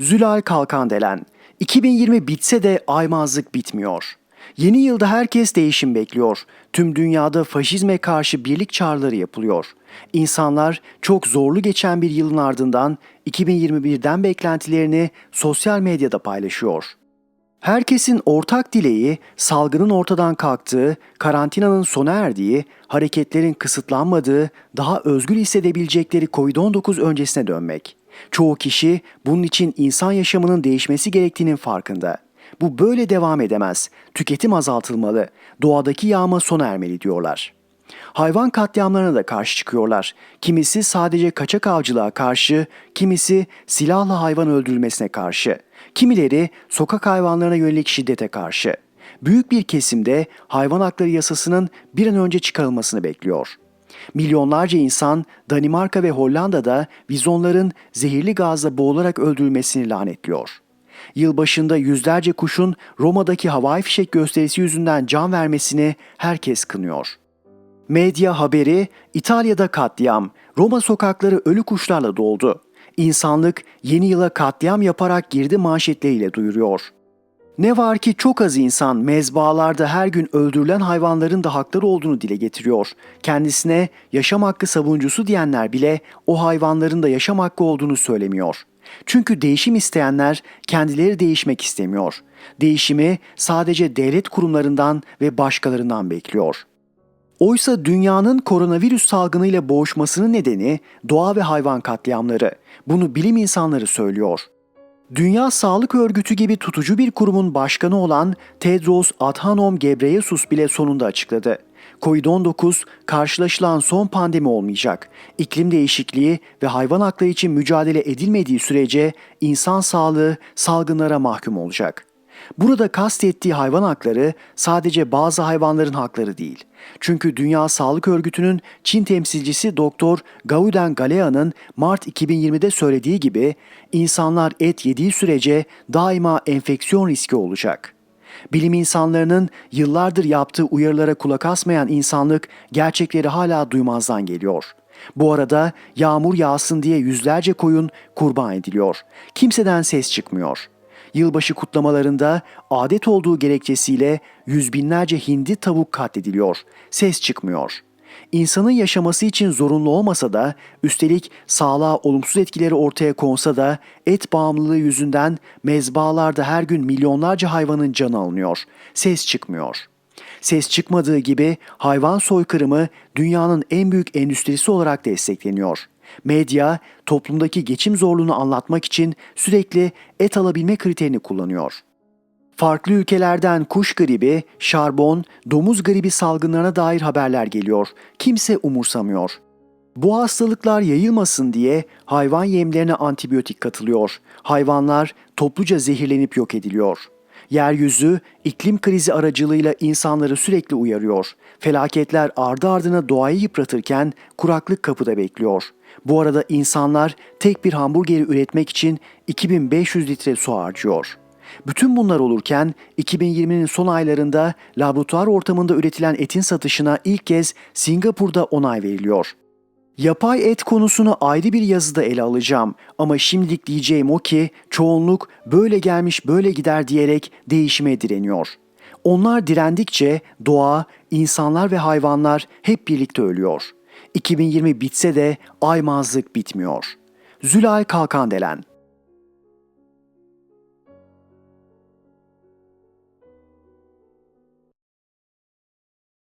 Zülal Kalkandelen 2020 bitse de aymazlık bitmiyor. Yeni yılda herkes değişim bekliyor. Tüm dünyada faşizme karşı birlik çağrıları yapılıyor. İnsanlar çok zorlu geçen bir yılın ardından 2021'den beklentilerini sosyal medyada paylaşıyor. Herkesin ortak dileği salgının ortadan kalktığı, karantinanın sona erdiği, hareketlerin kısıtlanmadığı, daha özgür hissedebilecekleri Covid-19 öncesine dönmek. Çoğu kişi bunun için insan yaşamının değişmesi gerektiğinin farkında. Bu böyle devam edemez. Tüketim azaltılmalı. Doğadaki yağma sona ermeli diyorlar. Hayvan katliamlarına da karşı çıkıyorlar. Kimisi sadece kaçak avcılığa karşı, kimisi silahla hayvan öldürülmesine karşı. Kimileri sokak hayvanlarına yönelik şiddete karşı. Büyük bir kesimde hayvan hakları yasasının bir an önce çıkarılmasını bekliyor. Milyonlarca insan Danimarka ve Hollanda'da vizonların zehirli gazla boğularak öldürülmesini lanetliyor. Yılbaşında yüzlerce kuşun Roma'daki havai fişek gösterisi yüzünden can vermesini herkes kınıyor. Medya haberi İtalya'da katliam, Roma sokakları ölü kuşlarla doldu. İnsanlık yeni yıla katliam yaparak girdi manşetleriyle duyuruyor. Ne var ki çok az insan mezbalarda her gün öldürülen hayvanların da hakları olduğunu dile getiriyor. Kendisine yaşam hakkı savunucusu diyenler bile o hayvanların da yaşam hakkı olduğunu söylemiyor. Çünkü değişim isteyenler kendileri değişmek istemiyor. Değişimi sadece devlet kurumlarından ve başkalarından bekliyor. Oysa dünyanın koronavirüs salgınıyla boğuşmasının nedeni doğa ve hayvan katliamları. Bunu bilim insanları söylüyor. Dünya Sağlık Örgütü gibi tutucu bir kurumun başkanı olan Tedros Adhanom Ghebreyesus bile sonunda açıkladı. Covid-19 karşılaşılan son pandemi olmayacak. İklim değişikliği ve hayvan hakları için mücadele edilmediği sürece insan sağlığı salgınlara mahkum olacak. Burada kastettiği hayvan hakları sadece bazı hayvanların hakları değil. Çünkü Dünya Sağlık Örgütü'nün Çin temsilcisi Doktor Gauden Galea'nın Mart 2020'de söylediği gibi insanlar et yediği sürece daima enfeksiyon riski olacak. Bilim insanlarının yıllardır yaptığı uyarılara kulak asmayan insanlık gerçekleri hala duymazdan geliyor. Bu arada yağmur yağsın diye yüzlerce koyun kurban ediliyor. Kimseden ses çıkmıyor.'' Yılbaşı kutlamalarında adet olduğu gerekçesiyle yüz binlerce hindi tavuk katlediliyor. Ses çıkmıyor. İnsanın yaşaması için zorunlu olmasa da üstelik sağlığa olumsuz etkileri ortaya konsa da et bağımlılığı yüzünden mezbalarda her gün milyonlarca hayvanın canı alınıyor. Ses çıkmıyor. Ses çıkmadığı gibi hayvan soykırımı dünyanın en büyük endüstrisi olarak destekleniyor. Medya toplumdaki geçim zorluğunu anlatmak için sürekli et alabilme kriterini kullanıyor. Farklı ülkelerden kuş gribi, şarbon, domuz gribi salgınlarına dair haberler geliyor. Kimse umursamıyor. Bu hastalıklar yayılmasın diye hayvan yemlerine antibiyotik katılıyor. Hayvanlar topluca zehirlenip yok ediliyor. Yeryüzü iklim krizi aracılığıyla insanları sürekli uyarıyor. Felaketler ardı ardına doğayı yıpratırken kuraklık kapıda bekliyor. Bu arada insanlar tek bir hamburgeri üretmek için 2500 litre su harcıyor. Bütün bunlar olurken 2020'nin son aylarında laboratuvar ortamında üretilen etin satışına ilk kez Singapur'da onay veriliyor. Yapay et konusunu ayrı bir yazıda ele alacağım ama şimdilik diyeceğim o ki çoğunluk böyle gelmiş böyle gider diyerek değişime direniyor. Onlar direndikçe doğa, insanlar ve hayvanlar hep birlikte ölüyor. 2020 bitse de aymazlık bitmiyor. Zülal Kalkandelen